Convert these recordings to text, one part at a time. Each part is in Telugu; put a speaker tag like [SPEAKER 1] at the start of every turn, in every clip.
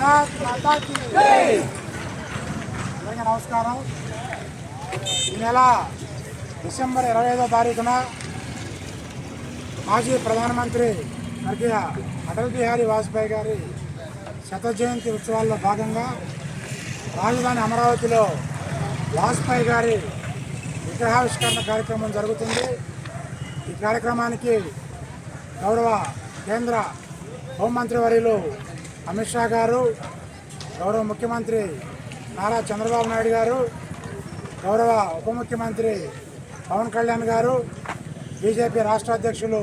[SPEAKER 1] భారత్ మాతాకి అందరికీ నమస్కారం. ఈ నెల డిసెంబర్ ఇరవై ఐదో తారీఖున మాజీ ప్రధానమంత్రి స్వర్గీయ అటల్ బిహారీ వాజ్పేయి గారి శత జయంతి ఉత్సవాల్లో భాగంగా రాజధాని అమరావతిలో వాజ్పేయి గారి విగ్రహావిష్కరణ కార్యక్రమం జరుగుతుంది. ఈ కార్యక్రమానికి గౌరవ కేంద్ర హోంమంత్రి వర్యులు అమిత్ షా గారు గౌరవ ముఖ్యమంత్రి నారా చంద్రబాబు నాయుడు గారు గౌరవ ఉప ముఖ్యమంత్రి పవన్ కళ్యాణ్ గారు బీజేపీ రాష్ట్ర అధ్యక్షులు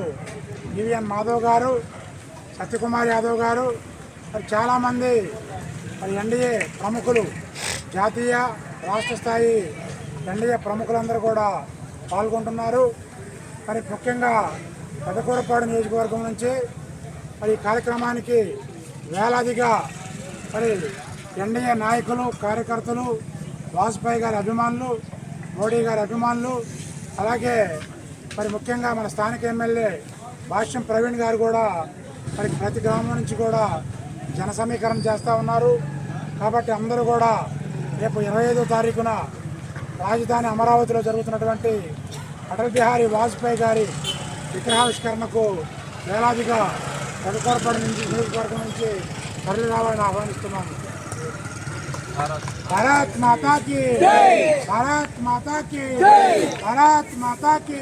[SPEAKER 1] ఈవీఎన్ మాధవ్ గారు సత్యకుమార్ యాదవ్ గారు మరి చాలామంది మరి ఎన్డీఏ ప్రముఖులు జాతీయ రాష్ట్ర స్థాయి ఎన్డీఏ ప్రముఖులందరూ కూడా పాల్గొంటున్నారు. మరి ముఖ్యంగా పెదకూరపాడు నియోజకవర్గం నుంచి మరి ఈ కార్యక్రమానికి వేలాదిగా మరి ఎన్డీఏ నాయకులు కార్యకర్తలు వాజ్పేయి గారి అభిమానులు మోడీ గారి అభిమానులు అలాగే మరి ముఖ్యంగా మన స్థానిక ఎమ్మెల్యే భాష్యం ప్రవీణ్ గారు కూడా మరి ప్రతి గ్రామం నుంచి కూడా జన సమీకరణ చేస్తూ ఉన్నారు. కాబట్టి అందరూ కూడా రేపు ఇరవై ఐదో తారీఖున రాజధాని అమరావతిలో జరుగుతున్నటువంటి అటల్ బిహారీ వాజ్పేయి గారి విగ్రహావిష్కరణకు వేలాదిగా కడకూరపాడు నుంచి నియోజకవర్గం నుంచి తరలి రావాలని ఆహ్వానిస్తున్నాను భారత్ మాతాకి భారత్ మాతాకి భారత్ మాతాకి